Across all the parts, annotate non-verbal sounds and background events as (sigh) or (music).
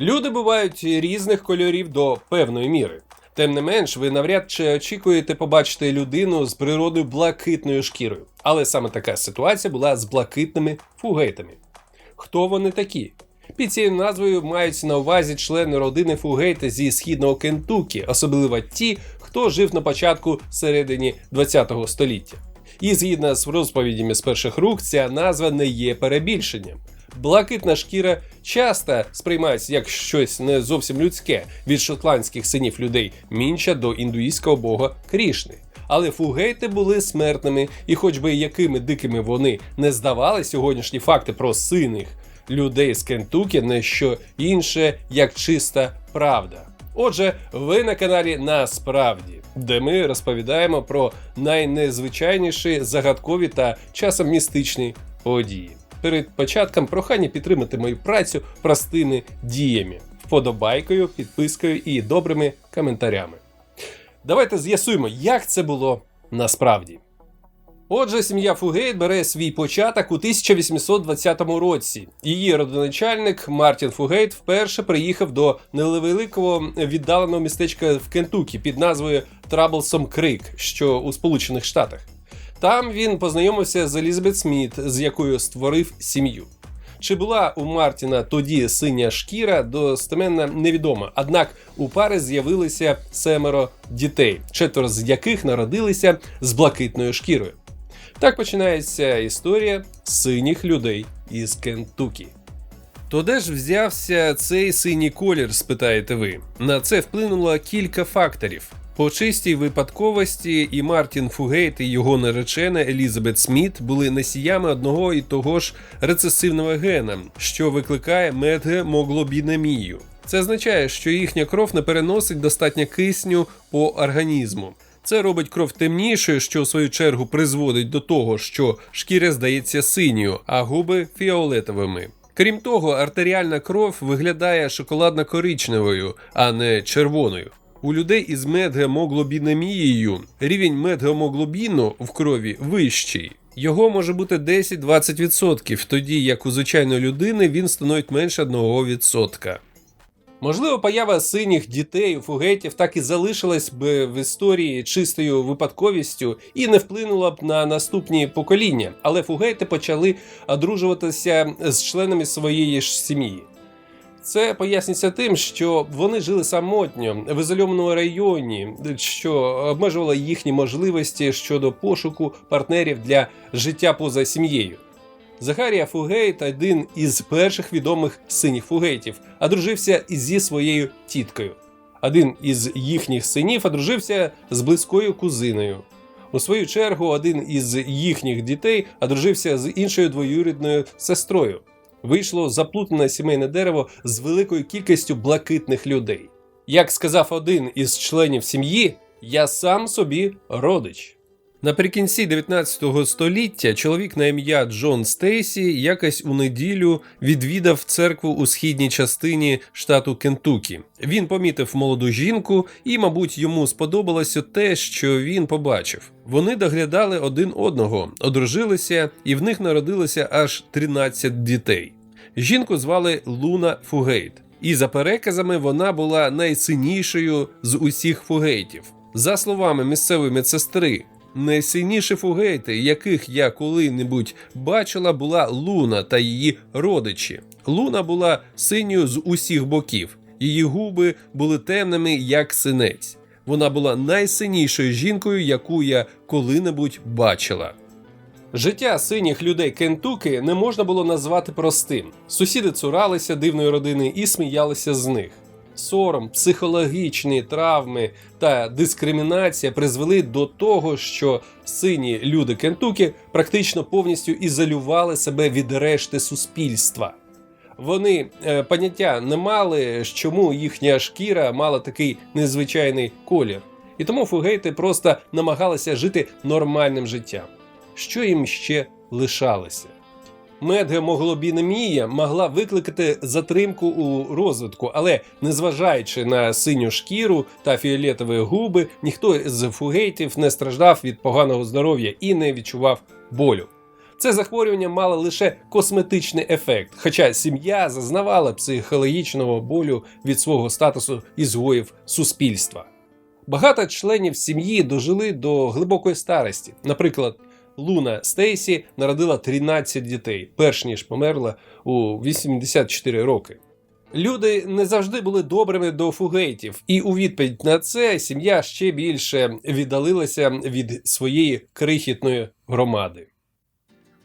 Люди бувають різних кольорів до певної міри. Тим не менш, ви навряд чи очікуєте побачити людину з природою блакитною шкірою. Але саме така ситуація була з блакитними фугейтами. Хто вони такі? Під цією назвою маються на увазі члени родини Фугейта зі східного Кентукі, особливо ті, хто жив на початку середині ХХ століття. І згідно з розповідями з перших рук, ця назва не є перебільшенням. Блакитна шкіра часто сприймається як щось не зовсім людське від шотландських синів людей мінча до індуїзького бога Крішни. Але фугейти були смертними, і хоч би якими дикими вони не здавали сьогоднішні факти про синих людей з Кентукі не що інше, як чиста правда. Отже, ви на каналі Насправді, де ми розповідаємо про найнезвичайніші загадкові та часом містичні події. Перед початком прохання підтримати мою працю простими діями, вподобайкою, підпискою і добрими коментарями. Давайте з'ясуємо, як це було насправді. Отже, сім'я Фугейт бере свій початок у 1820 році. Її родоначальник Мартін Фугейт вперше приїхав до невеликого віддаленого містечка в Кентукі під назвою Траблсом Крик, що у Сполучених Штатах. Там він познайомився з Елізабет Сміт, з якою створив сім'ю. Чи була у Мартіна тоді синя шкіра, достеменно невідомо. Однак у пари з'явилися семеро дітей, четверо з яких народилися з блакитною шкірою. Так починається історія синіх людей із Кентукі. То де ж взявся цей синій колір, спитаєте ви? На це вплинуло кілька факторів. По чистій випадковості і Мартін Фугейт, і його наречена Елізабет Сміт були носіями одного і того ж рецесивного гена, що викликає медгемоглобінемію. Це означає, що їхня кров не переносить достатньо кисню по організму. Це робить кров темнішою, що в свою чергу призводить до того, що шкіря здається синьою, а губи фіолетовими. Крім того, артеріальна кров виглядає шоколадно-коричневою, а не червоною. У людей із медгемоглобінемією рівень медгемоглобіну в крові вищий. Його може бути 10-20%, тоді як у звичайної людини він становить менше 1%. Можливо, поява синіх дітей у фугетів так і залишилась би в історії чистою випадковістю і не вплинула б на наступні покоління, але фугети почали одружуватися з членами своєї ж сім'ї. Це пояснюється тим, що вони жили самотньо в ізольованому районі, що обмежувало їхні можливості щодо пошуку партнерів для життя поза сім'єю. Захарія Фугейт, один із перших відомих синіх фугейтів, одружився зі своєю тіткою. Один із їхніх синів одружився з близькою кузиною. У свою чергу, один із їхніх дітей одружився з іншою двоюрідною сестрою. Вийшло заплутане сімейне дерево з великою кількістю блакитних людей. Як сказав один із членів сім'ї, я сам собі родич. Наприкінці 19 століття чоловік на ім'я Джон Стейсі якось у неділю відвідав церкву у східній частині штату Кентукі. Він помітив молоду жінку, і, мабуть, йому сподобалося те, що він побачив. Вони доглядали один одного, одружилися, і в них народилося аж 13 дітей. Жінку звали Луна Фугейт, і за переказами вона була найсинішою з усіх фугейтів. За словами місцевої медсестри, Найсильніші фугейти, яких я коли-небудь бачила, була Луна та її родичі. Луна була синьою з усіх боків, її губи були темними, як синець. Вона була найсинішою жінкою, яку я коли-небудь бачила. Життя синіх людей Кентуки не можна було назвати простим. Сусіди цуралися дивної родини і сміялися з них. Сором, психологічні травми та дискримінація призвели до того, що сині люди Кентукі практично повністю ізолювали себе від решти суспільства. Вони е, поняття не мали, чому їхня шкіра мала такий незвичайний колір, і тому фугейти просто намагалися жити нормальним життям. Що їм ще лишалося? Медгемоглобінемія могла викликати затримку у розвитку, але незважаючи на синю шкіру та фіолетові губи, ніхто з фугейтів не страждав від поганого здоров'я і не відчував болю. Це захворювання мало лише косметичний ефект, хоча сім'я зазнавала психологічного болю від свого статусу ізгоїв суспільства. Багато членів сім'ї дожили до глибокої старості. Наприклад, Луна Стейсі народила 13 дітей, перш ніж померла у 84 роки. Люди не завжди були добрими до фугейтів, і у відповідь на це сім'я ще більше віддалилася від своєї крихітної громади.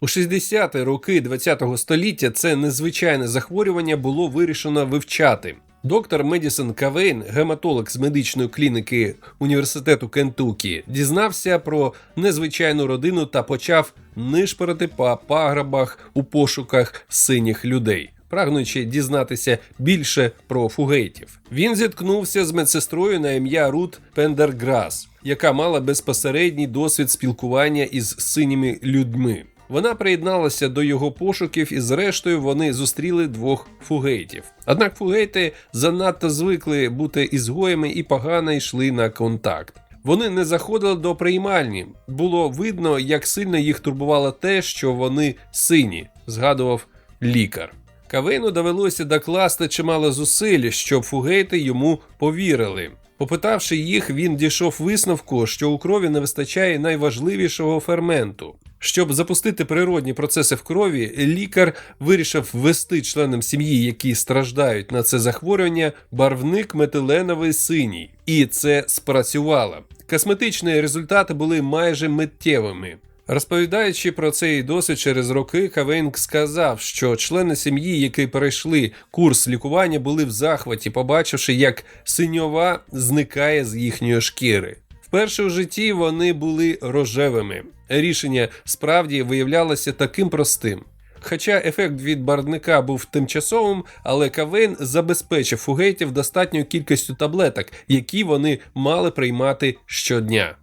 У 60-ті роки ХХ століття це незвичайне захворювання було вирішено вивчати. Доктор Медісон Кавейн, гематолог з медичної клініки університету Кентукі, дізнався про незвичайну родину та почав нишпорити по паграбах у пошуках синіх людей. Прагнучи дізнатися більше про фугейтів, він зіткнувся з медсестрою на ім'я Рут Пендерграс, яка мала безпосередній досвід спілкування із синіми людьми. Вона приєдналася до його пошуків, і зрештою вони зустріли двох фугейтів. Однак фугейти занадто звикли бути ізгоями і погано йшли на контакт. Вони не заходили до приймальні. Було видно, як сильно їх турбувало те, що вони сині, згадував лікар. Кавейну довелося докласти чимало зусиль, щоб фугейти йому повірили. Попитавши їх, він дійшов висновку, що у крові не вистачає найважливішого ферменту. Щоб запустити природні процеси в крові, лікар вирішив ввести членам сім'ї, які страждають на це захворювання, барвник метиленовий синій, і це спрацювало. Косметичні результати були майже миттєвими. Розповідаючи про цей досвід через роки, Кавейнг сказав, що члени сім'ї, які перейшли курс лікування, були в захваті, побачивши, як синьова зникає з їхньої шкіри. Вперше в житті вони були рожевими. Рішення справді виявлялося таким простим. Хоча ефект від барвника був тимчасовим, але Кавейн забезпечив фугейтів достатньою кількістю таблеток, які вони мали приймати щодня.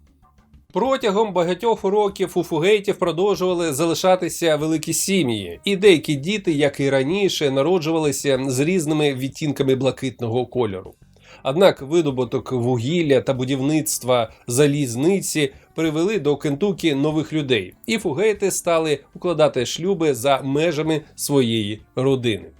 Протягом багатьох років у фугейтів продовжували залишатися великі сім'ї, і деякі діти, як і раніше, народжувалися з різними відтінками блакитного кольору. Однак видобуток вугілля та будівництва залізниці привели до Кентукі нових людей, і фугейти стали укладати шлюби за межами своєї родини.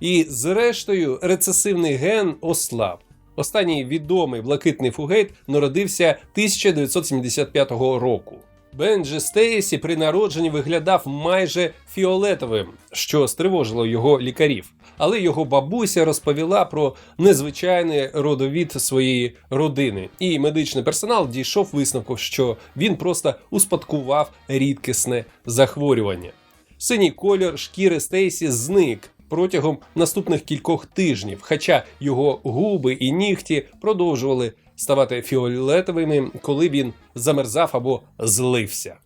І, зрештою, рецесивний ген ослаб. Останній відомий блакитний фугейт народився 1975 року. Бенджі Стейсі при народженні виглядав майже фіолетовим, що стривожило його лікарів. Але його бабуся розповіла про незвичайний родовід своєї родини, і медичний персонал дійшов висновку, що він просто успадкував рідкісне захворювання. Синій колір шкіри Стейсі зник протягом наступних кількох тижнів, хоча його губи і нігті продовжували ставати фіолетовими, коли він замерзав або злився.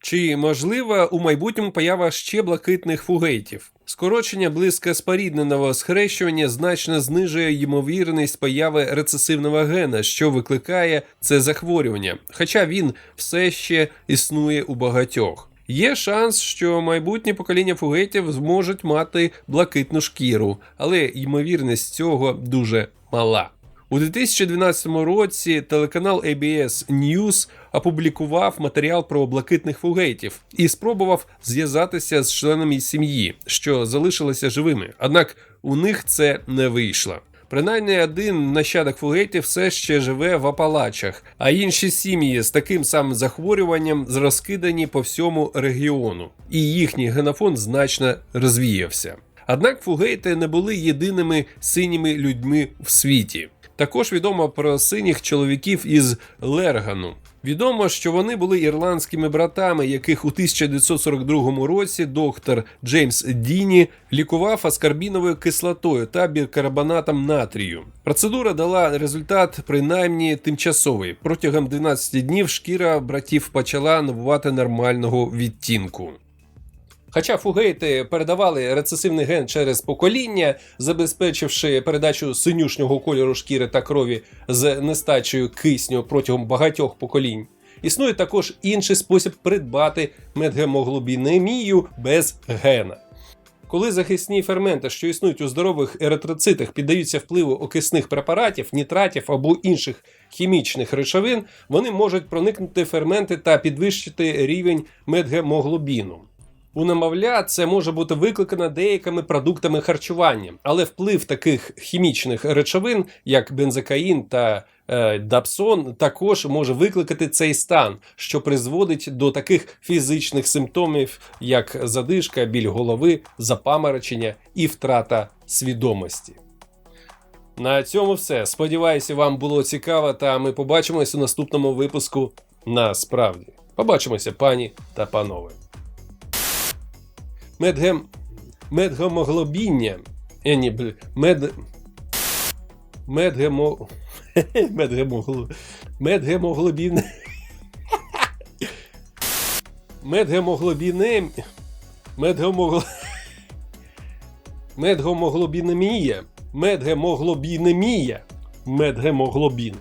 Чи можлива у майбутньому поява ще блакитних фугейтів? Скорочення близько спорідненого схрещування значно знижує ймовірність появи рецесивного гена, що викликає це захворювання, хоча він все ще існує у багатьох. Є шанс, що майбутнє покоління фугейтів зможуть мати блакитну шкіру, але ймовірність цього дуже мала. У 2012 році телеканал ABS News опублікував матеріал про блакитних фугейтів і спробував зв'язатися з членами сім'ї, що залишилися живими. Однак у них це не вийшло. Принаймні один нащадок фугейтів все ще живе в Апалачах, а інші сім'ї з таким самим захворюванням розкидані по всьому регіону, і їхній генофон значно розвіявся. Однак фугейти не були єдиними синіми людьми в світі. Також відомо про синіх чоловіків із Лергану. Відомо, що вони були ірландськими братами, яких у 1942 році доктор Джеймс Діні лікував аскарбіновою кислотою та бікарбонатом натрію. Процедура дала результат принаймні тимчасовий. Протягом 12 днів шкіра братів почала набувати нормального відтінку. Хоча фугейти передавали рецесивний ген через покоління, забезпечивши передачу синюшнього кольору шкіри та крові з нестачею кисню протягом багатьох поколінь, існує також інший спосіб придбати медгемоглобінемію без гена. Коли захисні ферменти, що існують у здорових еритроцитах, піддаються впливу окисних препаратів, нітратів або інших хімічних речовин, вони можуть проникнути ферменти та підвищити рівень медгемоглобіну. У немовля це може бути викликано деякими продуктами харчування, але вплив таких хімічних речовин, як бензокаїн та е, дапсон, також може викликати цей стан, що призводить до таких фізичних симптомів, як задишка, біль голови, запаморочення і втрата свідомості. На цьому все. Сподіваюся, вам було цікаво, та ми побачимось у наступному випуску насправді. Побачимося, пані та панове. Медгем... Медгемоглобіння. Е, ні, бл... Мед... Медгемо... (laughs) Медгемогло... Медгемоглобін... Медгемоглобінем... Медгемогло... Медгемоглобінемія. Медгемоглобінемія. Медгемоглобін.